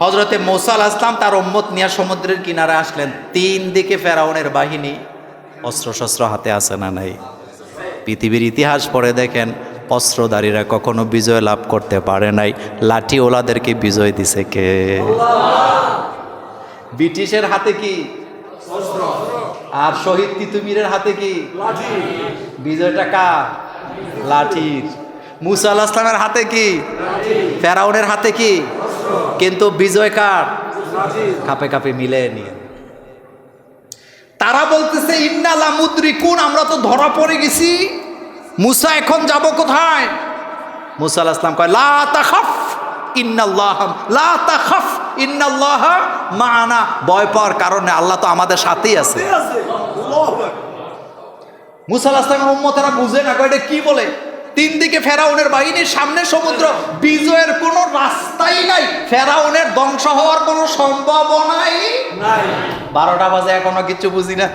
হজরতে মৌসা আল আসলাম তার উম্মত নিয়ে সমুদ্রের কিনারে আসলেন। তিন দিকে ফেরাউনের বাহিনী অস্ত্রশস্ত্র হাতে আছে না নাই? পৃথিবীর ইতিহাস পড়ে দেখেন, অস্ত্রধারীরা কখনো বিজয় লাভ করতে পারে নাই। লাঠি ওলাদেরকে বিজয় দিছে কে? ব্রিটিশের হাতে কি? আর শহীদ তিতুমিরের হাতে কি? বিজয়টা কার? লাঠির। মুসা আল্লাহ হাতে কি? ফেরাউনের হাতে কি? কিন্তু বিজয় কার? কাপে কাপে মিলে নিয়ে। তারা বলতেছে ইন্নালা মুদ্রিকুন আমরা তো ধরা পড়ে গেছি। মুসা এখন যাব কোথায়? মুসা আল্লাহ ইসলাম কয় লা তাখাফ ইন্নাল্লাহ লা তাখাফ ইন্নাল্লাহ মানা। ভয় পাওয়ার কারণে আল্লাহ তো আমাদের সাথেই আছে। মুসা আল্লাহ ইসলামের উম্মতেরা বুঝে না এটা কি বলে? তিন দিকে ফেরাউনের বাহিনীর সামনে সমুদ্র। বিজয়ের কোনো রাস্তাই নাই। ফেরাউনের ধ্বংস হওয়ার কোনো সম্ভাবনাই নাই। বারোটা বাজে এখনও কিছু বুঝি না।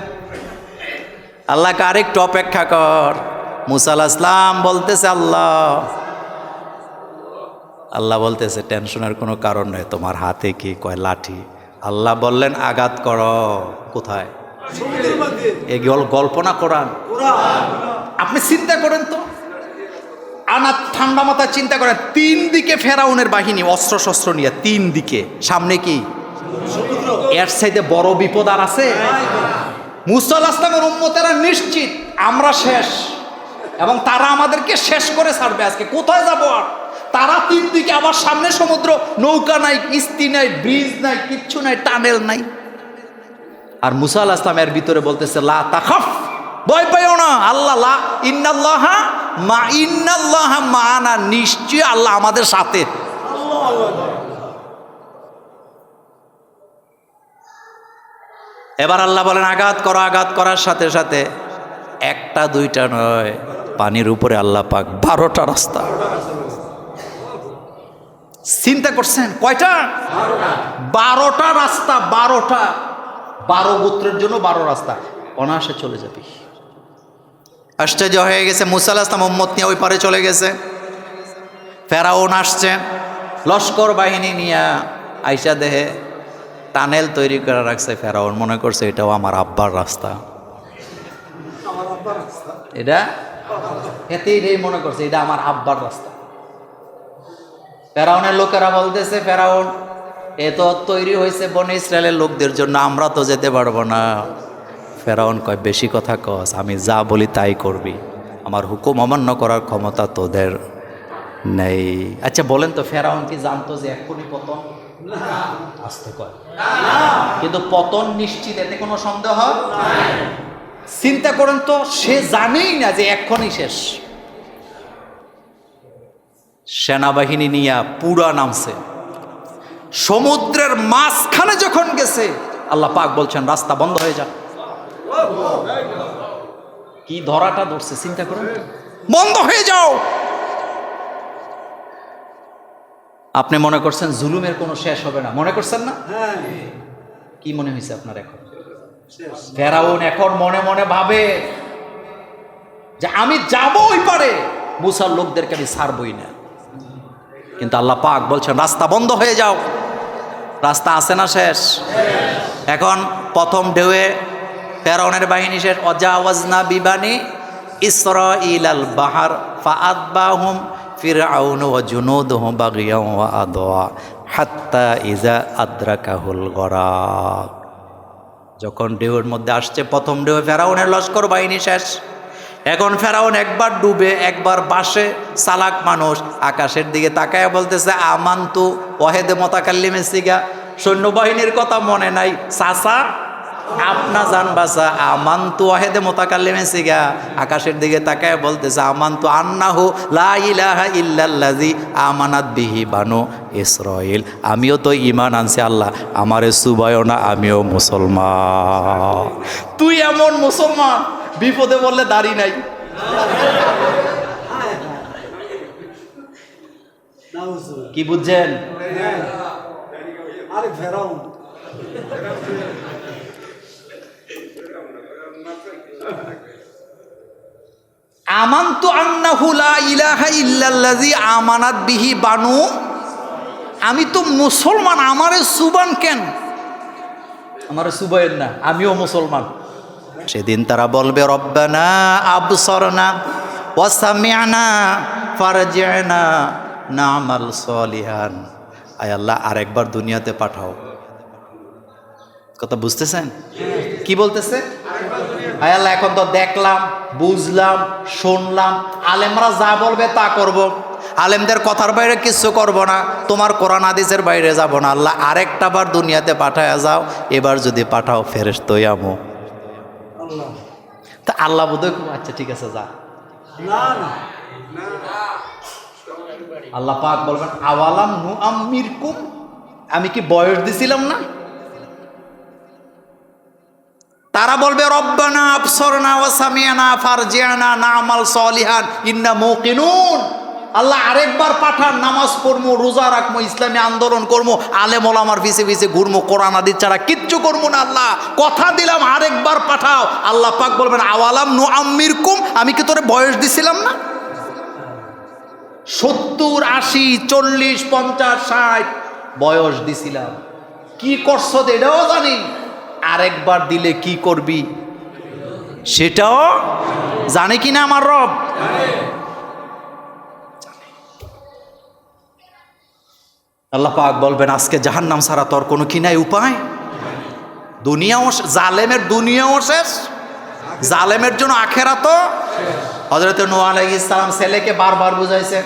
আল্লাহকে আরেকটু অপেক্ষা কর। মুসাল আসলাম বলতেছে আল্লাহ। আল্লাহ বলতেছে টেনশনের কোনো কারণ নেই তোমার হাতে কি কয় লাঠি? আল্লাহ বললেন আঘাত কর। কোথায়? এই গল- গল্প না আপনি চিন্তা করেন তো আনা ঠান্ডা মাথায় চিন্তা করেন তিন দিকে ফেরাউনের বাহিনী অস্ত্র শস্ত্র নিয়ে, তিন দিকে। সামনে কি? এর সাইডে বড় বিপদ আর আছে? মুসাল আসলামের উম্মতেরা নিশ্চিত, আমরা শেষ। এবং তারা আমাদেরকে শেষ করে ছাড়বে আজকে। কোথায় যাব আর? তারা তিন দিকে, আবার সামনে সমুদ্র, নৌকা নাই, কিস্তি নাই, ব্রিজ নাই, কিচ্ছু নাই, টানেল নাই। আর মুসা আল আসলামের ভিতরে বলতেছে, লা তাখাফ ভয় পাইও না। আল্লাহ, লা ইন্নাল্লাহ মা ইন্নাল্লাহ মানা নিশ্চয় আল্লাহ আমাদের সাথে। এবার আল্লাহ বলেন, আঘাত করো, আঘাত করার সাথে সাথে একটা, দুইটা নয়, পানির উপরে আল্লাহ পাক বারোটা রাস্তা। চিন্তা করছেন, কয়টা? বারোটা রাস্তা, বারোটা। বারো গোত্রের জন্য বারো রাস্তা। অনায়াসে চলে যাবি। আশ্চর্য হয়ে গেছে মুসাল আসলাম মোহাম্মদ নিয়ে ওই পারে চলে গেছে। ফেরাউন আসছে, লস্কর বাহিনী নিয়ে আইসা দেহে টানেল তৈরি করে রাখছে ফেরাউন, মনে করছে এটাও আমার আব্বার রাস্তা। এটা এতেই মনে করছে, এটা আমার আব্বার রাস্তা। ফেরাউনের লোকেরা বলতেছে, ফেরাউন, এ তো তৈরি হয়েছে বনে ইসরায়েলের লোকদের জন্য, আমরা তো যেতে পারব না। ফেরাউন কয়, বেশি কথা কস, আমি যা বলি তাই করবি। আমার হুকুম অমান্য করার ক্ষমতা তোদের নেই। আচ্ছা বলেন তো, ফেরাউন কি জানতো যে এক্ষুনি পতন? আসতে কয়। কিন্তু পতন নিশ্চিত, এতে কোনো সন্দেহ? চিন্তা করেন তো, সে জানেই না যে এক্ষুনি শেষ। সেনাবাহিনী নিয়ে পুরা নামছে। সমুদ্রের মাঝখানে যখন গেছে, আল্লাহ পাক বলছেন, রাস্তা বন্ধ হয়ে যা কি ধরাটা ধরছে চিন্তা করুন বন্ধ হয়ে যাও। আপনি মনে করছেন জুলুমের কোনো শেষ হবে না? মনে করছেন না? কি মনে হয়েছে আপনার এখন? ফেরাউন এখন মনে মনে ভাবে যে আমি যাব ওই পারে। মুসার লোকদেরকে আমি ছাড়বই না। কিন্তু আল্লাহ পাক বলছেন রাস্তা বন্ধ হয়ে যাও। রাস্তা আছে না শেষ? এখন প্রথম ঢেউয়ে ফেরাউনের বাহিনী শেষ অজাওয়াজনা বিবানি ইসরা ইলাল বাহার ফাআদ বাহুম ফির আউন ও জুনুদ হুম বাগিয়া ও আদোয়া হাত্তা ইজা আদ্রাকাহুল গরাক। যখন ঢেউয়ের মধ্যে আসছে, প্রথম ঢেউ ফেরাউনের লস্কর বাহিনী শেষ। এখন ফেরাউন একবার ডুবে, একবার বাসে সালাক মানুষ আকাশের দিকে তাকায় বলতেছে, আমান্তু ওয়াহেদে মতাকাল্লি মেসিগা সৈন্যবাহিনীর কথা মনে নাই। সাসা আপনা জান বাসা, আমান আমান্তু ওয়াহেদে মোতাকাল্লি মেসিগা আকাশের দিকে তাকায় বলতেছে আমান্তু আন্নাহু লা ইলাহা ইল্লাল্লাজি আমানাত বিহি বানু ইসরাইল আমিও তো ইমান আনছি আল্লাহ, আমারে সুবায় না, আমিও মুসলমান। তুই এমন মুসলমান, বিপদে বললে দাড়ি নাই। কি বুঝছেন? আরে আমান্তু বানু। আমি তো মুসলমান, আমারে সুবান কেন? আমারে সুবাইয়ের না, আমিও মুসলমান। সেদিন তারা বলবে, রব্বানা সলিহান। আয় আল্লাহ, আরেকবার দুনিয়াতে পাঠাও। কথা বুঝতেছেন? কি বলতেছে? আল্লাহ, এখন তো দেখলাম, বুঝলাম, শুনলাম, আলেমরা যা বলবে তা করব। আলেমদের কথার বাইরে কিছু করব না, তোমার কোরআন আদিসের বাইরে যাব না। আল্লাহ আরেকটা বার দুনিয়াতে পাঠায় যাও, এবার যদি পাঠাও ফেরেস তো আমো। তা আল্লাহ বোধহয় আচ্ছা ঠিক আছে, যা। আল্লাহ পাক বলবেন, আওয়ালাম নু আমি কি বয়স দিছিলাম না? তারা বলবে, রব্বানা আফসরনা ওয়া সামিয়ানা ফারজিয়ানা নামাল সলিহান, ইন্না মুকিনুন আল্লাহ আরেকবার পাঠান, নামাজ পড়ব রোজা রাখব ইসলামী আন্দোলন করব আলেম ওলামার পিছে পিছে ঘুরবো কোরআন আদি ছাড়া কিচ্ছু করব না আল্লাহ। কথা দিলাম, আরেকবার পাঠাও। আল্লাহ পাক বলবেন, আওয়ালাম নু আম্মির কুম আমি কি তোরে বয়স দিছিলাম না? সত্তর, আশি, চল্লিশ, পঞ্চাশ, ষাট, বয়স দিছিলাম। কি করছ এটাও জানি। আরেকবার দিলে কি করবি? সেটাও জানে কি না আমার রব? আল্লাহ পাক বলবেন, আজকে জাহান নাম ছাড়া তোর কোনো কি নাই উপায়? দুনিয়াও জালেমের দুনিয়াও শেষ, জালেমের জন্য আখেরা তো হজরত নু আলাই ইসলাম ছেলেকে বারবার বুঝাইছে,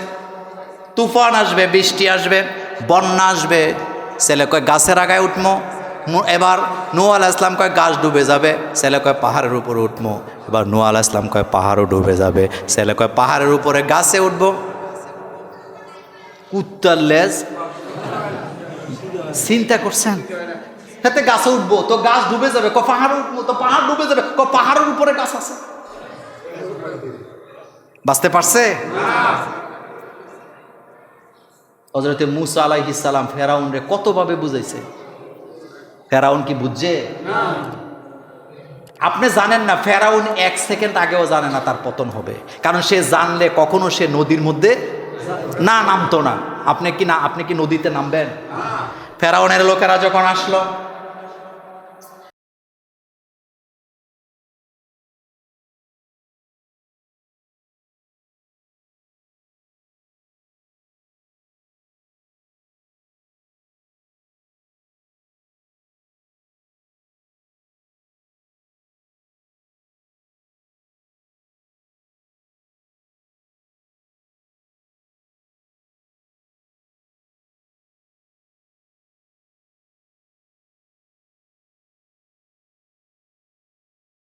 তুফান আসবে, বৃষ্টি আসবে, বন্যা আসবে, ছেলে কয়, গাছের আগায় উঠবো নু- এবার নু আলাহ ইসলাম কয় গাছ ডুবে যাবে, ছেলে কয় পাহাড়ের উপরে উঠবো এবার নু আলাহ ইসলাম কয় পাহাড়ও ডুবে যাবে, ছেলে কয় পাহাড়ের উপরে গাছে উঠবো। উত্তর লেজ। চিন্তা করছেন? হাতে গাছে উঠবো, তো গাছ ডুবে যাবে ক পাহাড় উঠবো তো পাহাড় ডুবে যাবে ক পাহাড়ের উপরে গাছ আছে। বাঁচতে পারছে? হজরতে মুসা আলাইহিস সালাম ফেরাউন রে কতভাবে বুঝাইছে? ফেরাউন কি বুঝছে? আপনি জানেন না ফেরাউন এক সেকেন্ড আগেও জানে না তার পতন হবে। কারণ সে জানলে কখনো সে নদীর মধ্যে না নামতো না। আপনি কি না আপনি কি নদীতে নামবেন? ফেরাউনের লোকেরা যখন আসলো